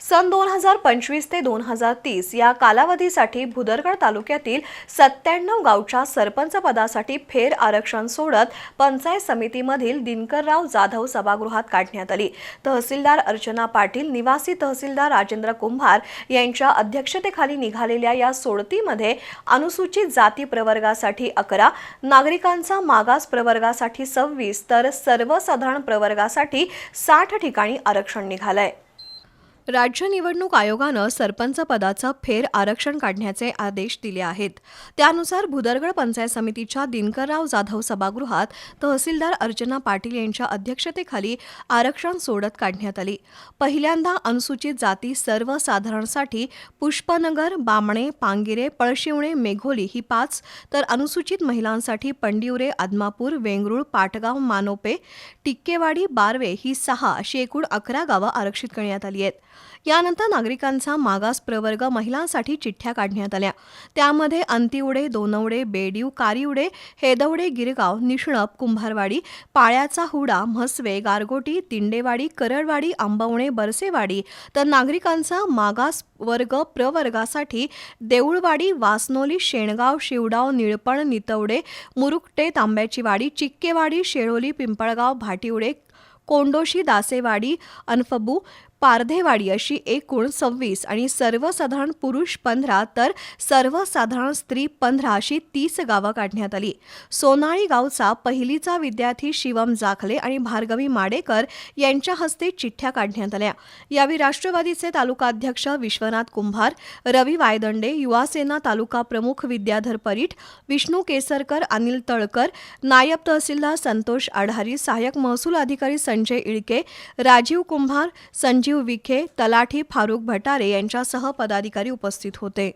सन दोन हजार पंचवीस ते दोन हजार तीस या कालावधीसाठी भुदरगड तालुक्यातील सत्त्याण्णव गावच्या सरपंच पदासाठी फेर आरक्षण सोडत पंचायत समितीमधील दिनकरराव जाधव सभागृहात काढण्यात आली. तहसीलदार अर्चना पाटील निवासी तहसीलदार राजेंद्र कुंभार यांच्या अध्यक्षतेखाली निघालेल्या या सोडतीमध्ये अनुसूचित जाती प्रवर्गासाठी अकरा नागरिकांचा मागास प्रवर्गासाठी सव्वीस तर सर्वसाधारण प्रवर्गासाठी साठ ठिकाणी आरक्षण निघालंय. राज्य निवडणूक आयोगानं सरपंच पदाचं फेर आरक्षण काढण्याचे आदेश दिले आहेत. त्यानुसार भुदरगड पंचायत समितीच्या दिनकरराव जाधव सभागृहात तहसीलदार अर्चना पाटील यांच्या अध्यक्षतेखाली आरक्षण सोडत काढण्यात आली. पहिल्यांदा अनुसूचित जाती सर्वसाधारणसाठी पुष्पनगर बामणे पांगिरे पळशिवणे मेघोली ही पाच तर अनुसूचित महिलांसाठी पंडिवरे आदमापूर वेंगरुळ पाटगाव मानोपे टिक्केवाडी बारवे ही सहा अशी एकूण अकरा गावं आरक्षित करण्यात आली आहेत. यानंतर नागरिकांचा मागास प्रवर्ग महिलांसाठी चिठ्ठ्या काढण्यात आल्या. त्यामध्ये अंतिवडे दोनवडे बेडीव कारिवडे हेदवडे गिरगाव निष्णप कुंभारवाडी पाळ्याचा हुडा म्हसवे गारगोटी तिंडेवाडी करडवाडी आंबवणे बरसेवाडी. तर नागरिकांचा मागास वर्ग प्रवर्गासाठी देऊळवाडी वासनोली शेणगाव शिवडाव निळपण नितवडे मुरुकटे तांब्याची वाडी चिक्केवाडी शेळोली पिंपळगाव भाटिवडे कोंडोशी दासेवाडी अनफबू पारधेवाडी अशी एकूण सव्वीस आणि सर्वसाधारण पुरुष पंधरा तर सर्वसाधारण स्त्री पंधरा अशी तीस गावं काढण्यात आली. सोनाळी गावचा पहिलीचा विद्यार्थी शिवम जाखले आणि भार्गवी माडेकर यांच्या हस्ते चिठ्ठ्या काढण्यात आल्या. यावेळी राष्ट्रवादीचे तालुकाध्यक्ष विश्वनाथ कुंभार रवी वायदंडे युवासेना तालुका प्रमुख विद्याधर परीठ विष्णू केसरकर अनिल तळकर नायब तहसीलदार संतोष आढारी सहाय्यक महसूल अधिकारी संजय इळके राजीव कुंभार संजय संजीव विखे तलाठी फारुख भटारे यांच्यासह पदाधिकारी उपस्थित होते.